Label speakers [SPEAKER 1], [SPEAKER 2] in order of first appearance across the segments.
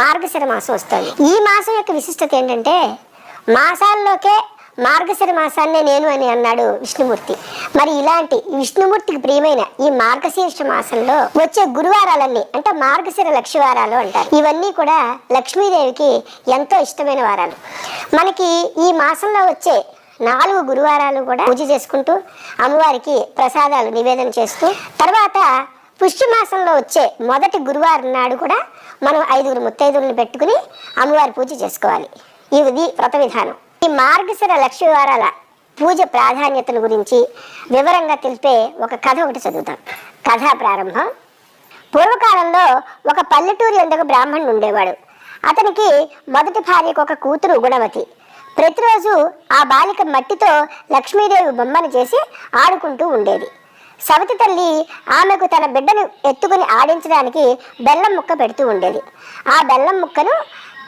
[SPEAKER 1] మార్గశిర మాసం వస్తుంది. ఈ మాసం యొక్క విశిష్టత ఏంటంటే మాసాల్లోకే మార్గశిర మాసాన్నే నేను అని అన్నాడు విష్ణుమూర్తి. మరి ఇలాంటి విష్ణుమూర్తికి ప్రియమైన ఈ మార్గశీర్ష మాసంలో వచ్చే గురువారాలన్నీ అంటే మార్గశిర లక్ష్మీవారాలు అంటారు. ఇవన్నీ కూడా లక్ష్మీదేవికి ఎంతో ఇష్టమైన వారాలు. మనకి ఈ మాసంలో వచ్చే నాలుగు గురువారాలు కూడా పూజ చేసుకుంటూ అమ్మవారికి ప్రసాదాలు నివేదన చేస్తూ తర్వాత పుష్యమాసంలో వచ్చే మొదటి గురువారం నాడు కూడా మనం ఐదుగురు ముత్తైదువులను పెట్టుకుని అమ్మవారి పూజ చేసుకోవాలి. ఇది వ్రత విధానం. ఈ మార్గశిర లక్ష్మీవారాల పూజ ప్రాధాన్యతల గురించి వివరంగా తెలిపే ఒక కథ ఒకటి చదువుతాం. కథా ప్రారంభం. పూర్వకాలంలో ఒక పల్లెటూరి ఎందుకు బ్రాహ్మణుడు ఉండేవాడు. అతనికి మొదటి భార్యకు ఒక కూతురు గుణవతి. ప్రతిరోజు ఆ బాలిక మట్టితో లక్ష్మీదేవి బొమ్మను చేసి ఆడుకుంటూ ఉండేది. సవతి తల్లి ఆమెకు తన బిడ్డను ఎత్తుకుని ఆడించడానికి బెల్లం ముక్క పెడుతూ ఉండేది. ఆ బెల్లం ముక్కను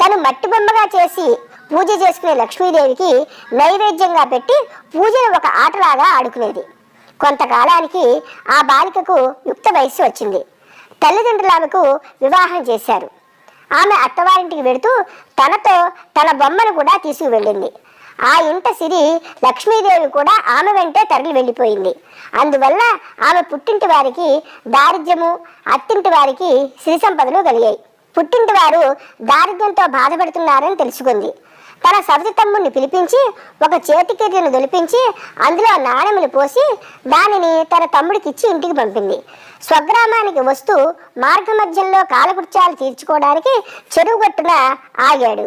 [SPEAKER 1] తను మట్టి బొమ్మగా చేసి పూజ చేసుకునే లక్ష్మీదేవికి నైవేద్యంగా పెట్టి పూజను ఒక ఆటలాగా ఆడుకునేది. కొంతకాలానికి ఆ బాలికకు యుక్త వయస్సు వచ్చింది. తల్లిదండ్రులు ఆమెకు వివాహం చేశారు. ఆమె అత్తవారింటికి వెడుతూ తనతో తన బొమ్మను కూడా తీసుకువెళ్ళింది. ఆ ఇంట సిరి లక్ష్మీదేవి కూడా ఆమె వెంటే తరలి వెళ్ళిపోయింది. అందువల్ల ఆమె పుట్టింటి వారికి దారిద్ర్యము అత్తింటి వారికి సిరి సంపదలు కలిగాయి. పుట్టింటి వారు దారిద్ర్యంతో బాధపడుతున్నారని తెలుసుకుంది. తన సవతి తమ్ముడిని పిలిపించి ఒక చేతికెర్రను దొలిపించి అందులో నాణెములు పోసి దానిని తన తమ్ముడికి ఇచ్చి ఇంటికి పంపింది. స్వగ్రామానికి వస్తూ మార్గమధ్యంలో కాలకృత్యాలు తీర్చుకోవడానికి చెరువుగట్టున ఆగాడు.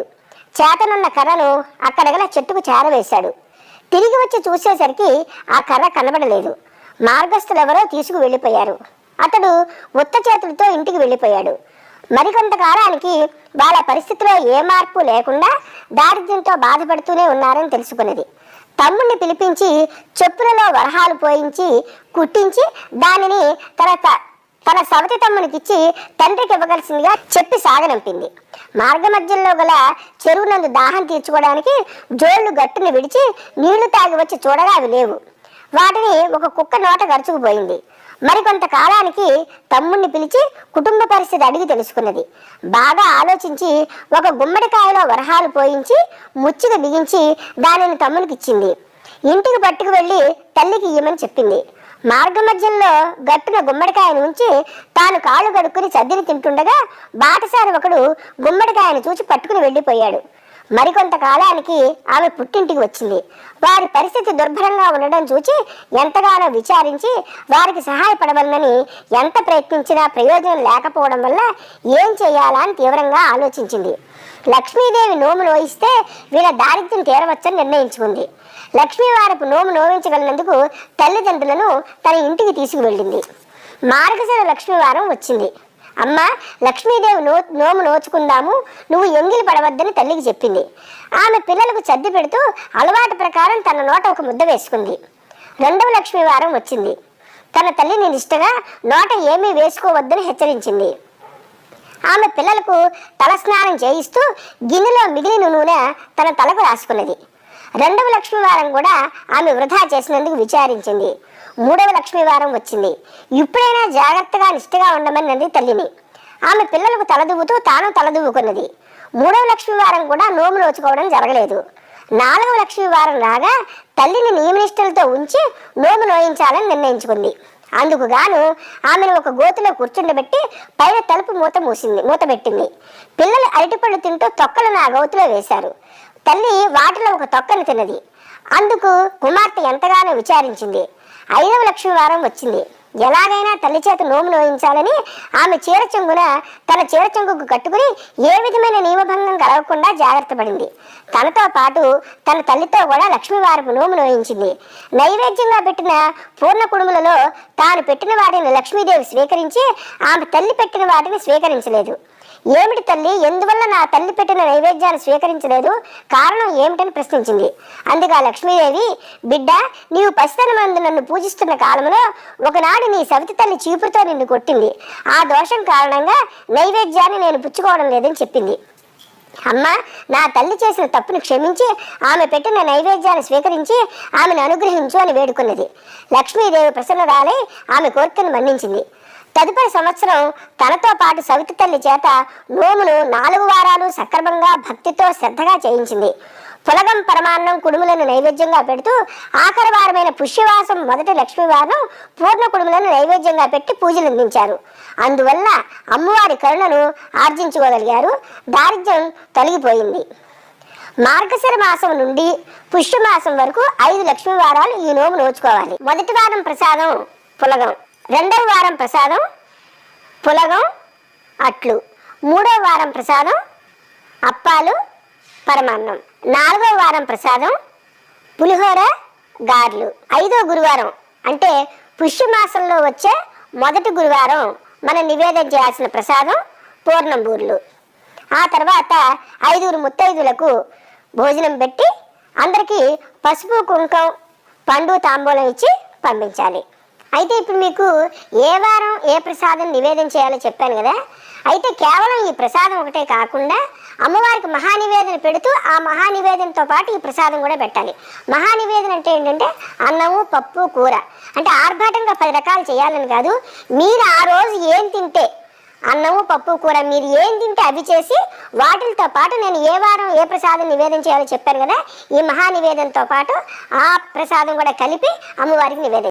[SPEAKER 1] చేతనున్న కర్రను అక్కడ గల చెట్టుకు చేరవేశాడు. తిరిగి వచ్చి చూసేసరికి ఆ కర్ర కనబడలేదు. మార్గస్థులెవరో తీసుకు వెళ్ళిపోయారు. అతడు ఉత్త చేతులతో ఇంటికి వెళ్ళిపోయాడు. మరికొంతకాలానికి వాళ్ళ పరిస్థితిలో ఏ మార్పు లేకుండా దారిద్ర్యంతో బాధపడుతూనే ఉన్నారని తెలుసుకున్నది. తమ్ముడిని పిలిపించి చెప్పులలో వరహాలు పోయించి కుట్టించి దానిని తన త- తన సవతి తమ్మునికిచ్చి తండ్రికి ఇవ్వగలిసిందిగా చెప్పి సాగనంపింది మార్గమధ్యంలో గల చెరువునందు దాహం తీర్చుకోవడానికి జోళ్ళు గట్టుని విడిచి నీళ్ళు తాగి వచ్చి చూడగా అవి లేవు. వాటిని ఒక కుక్క నోట గరుచుకుపోయింది మరికొంత కాలానికి తమ్ముణ్ణి పిలిచి కుటుంబ పరిస్థితి అడిగి తెలుసుకున్నది. బాగా ఆలోచించి ఒక గుమ్మడికాయలో వరహాలు పోయించి ముచ్చిక బిగించి దానిని తమ్మునికి ఇచ్చింది ఇంటికి పట్టుకు వెళ్ళి తల్లికి ఇయ్యమని చెప్పింది. మార్గమధ్యంలో గట్టున గుమ్మడికాయను ఉంచి తాను కాళ్ళు కడుక్కుని సద్దిని తింటుండగా బాటసారి ఒకడు గుమ్మడికాయను చూసి పట్టుకుని వెళ్ళిపోయాడు. మరికొంత కాలానికి ఆమె పుట్టింటికి వచ్చింది. వారి పరిస్థితి దుర్భరంగా ఉండడం చూచి ఎంతగానో విచారించి వారికి సహాయపడవలనని ఎంత ప్రయత్నించినా ప్రయోజనం లేకపోవడం వల్ల ఏం చేయాలా అని తీవ్రంగా ఆలోచించింది. లక్ష్మీదేవి నోము నోయిస్తే వీళ్ళ దారిద్ర్యం తీరవచ్చని నిర్ణయించుకుంది. లక్ష్మీవారపు నోము నోవించగలిగినందుకు తల్లిదండ్రులను తన ఇంటికి తీసుకువెళ్ళింది. మార్గశర లక్ష్మీవారం వచ్చింది. అమ్మ లక్ష్మీదేవి నో నోము నోచుకుందాము నువ్వు ఎంగిలి పడవద్దని తల్లికి చెప్పింది. ఆమె పిల్లలకు చద్ది పెడుతూ అలవాటు ప్రకారం తన నోట ఒక ముద్ద వేసుకుంది. రెండవ లక్ష్మీవారం వచ్చింది. తన తల్లిని నిష్టగా నోట ఏమీ వేసుకోవద్దని హెచ్చరించింది. ఆమె పిల్లలకు తలస్నానం చేయిస్తూ గిన్నెలో మిగిలిన నూనె తన తలకు రాసుకున్నది. రెండవ లక్ష్మీవారం కూడా ఆమె వృధా చేసినందుకు విచారించింది. మూడవ లక్ష్మీవారం వచ్చింది. ఇప్పుడైనా జాగ్రత్తగా నిష్ఠగా ఉండమన్నది తల్లిని. ఆమె పిల్లలకు తలదువ్వుతూ తాను తలదువ్వుకున్నది. మూడవ లక్ష్మీవారం కూడా నోము నోచుకోవడం జరగలేదు. నాలుగవ లక్ష్మీవారం రాగా తల్లిని నియమనిష్టలతో ఉంచి నోము నోయించాలని నిర్ణయించుకుంది. అందుకు గాను ఆమెను ఒక గోతులో కూర్చుండబెట్టి పైన తలుపు మూత మూసింది మూత పెట్టింది. పిల్లలు అరటిపళ్ళు తింటూ తొక్కలను ఆ గోతులో వేశారు. తల్లి వాటిలో ఒక తొక్కను తిన్నది. అందుకు కుమార్తె ఎంతగానో విచారించింది. ఐదవ లక్ష్మీ వారం వచ్చింది. ఎలాగైనా తల్లి చేత నోము నోయించాలని ఆమె చీర చెంగున తన చీర చెంగుకు కట్టుకుని ఏ విధమైన నియమభంగం కలగకుండా జాగ్రత్త పడింది. తనతో పాటు తన తల్లితో కూడా లక్ష్మీవారపు నోము నోయించింది. నైవేద్యంగా పెట్టిన పూర్ణ కుడుములలో తాను పెట్టిన వాటిని లక్ష్మీదేవి స్వీకరించి ఆమె తల్లి పెట్టిన వాటిని స్వీకరించలేదు. ఏమిటి తల్లి? ఎందువల్ల నా తల్లి పెట్టిన నైవేద్యాన్ని స్వీకరించలేదు? కారణం ఏమిటని ప్రశ్నించింది. అందుకు ఆ లక్ష్మీదేవి బిడ్డ నీవు పసితనమందు నన్ను పూజిస్తున్న కాలంలో ఒకనాడు నీ సవితి తల్లి చీపురుతో నిన్ను కొట్టింది. ఆ దోషం కారణంగా నైవేద్యాన్ని నేను పుచ్చుకోవడం లేదని చెప్పింది. అమ్మ నా తల్లి చేసిన తప్పును క్షమించి ఆమె పెట్టిన నైవేద్యాన్ని స్వీకరించి ఆమెను అనుగ్రహించు అని వేడుకున్నది. లక్ష్మీదేవి ప్రసన్నరాలై ఆమె కోరికను మన్నించింది. తదుపరి సంవత్సరం తనతో పాటు సవితి తల్లి చేత నోమును నాలుగు వారాలు సక్రమంగా భక్తితో శ్రద్ధగా చేయించింది. పులగం పరమాన్నం కుడుములను నైవేద్యంగా పెడుతూ ఆఖరి వారమైన పుష్యవాసం మొదటి లక్ష్మీవారం పూర్ణ కుడుములను నైవేద్యంగా పెట్టి పూజలు అందించారు. అందువల్ల అమ్మవారి కరుణను ఆర్జించుకోగలిగారు. దారిద్ర్యం తొలగిపోయింది. మార్గశిర మాసం నుండి పుష్యమాసం వరకు ఐదు లక్ష్మీవారాలు ఈ నోము నోచుకోవాలి. మొదటి వారం ప్రసాదం పులగం. రెండవ వారం ప్రసాదం పులగం అట్లు. మూడవ వారం ప్రసాదం అప్పాలు పరమాన్నం. నాలుగవ వారం ప్రసాదం పులిహోర గారెలు. ఐదో గురువారం. అంటే పుష్యమాసంలో వచ్చే మొదటి గురువారం మనం నివేదన చేయాల్సిన ప్రసాదం పూర్ణంబూర్లు ఆ తర్వాత ఐదుగురు ముత్తైదులకు భోజనం పెట్టి అందరికీ పసుపు కుంకం పండు తాంబూలం ఇచ్చి పంపించాలి. అయితే ఇప్పుడు మీకు ఏ వారం ఏ ప్రసాదం నివేదన చేయాలో చెప్పాను కదా? అయితే కేవలం ఈ ప్రసాదం ఒకటే కాకుండా అమ్మవారికి మహానివేదన పెడుతూ ఆ మహానివేదనతో పాటు ఈ ప్రసాదం కూడా పెట్టాలి. మహానివేదన అంటే ఏంటంటే అన్నము పప్పు కూర. అంటే ఆర్భాటంగా పది రకాలు చేయాలని కాదు మీరు ఆ రోజు ఏం తింటే అన్నము పప్పు కూర మీరు ఏం తింటే అవి చేసి వాటితో పాటు నేను ఏ వారం ఏ ప్రసాదం నివేదన చేయాలో చెప్పాను కదా ఈ మహానివేదనతో పాటు ఆ ప్రసాదం కూడా కలిపి అమ్మవారికి నివేదన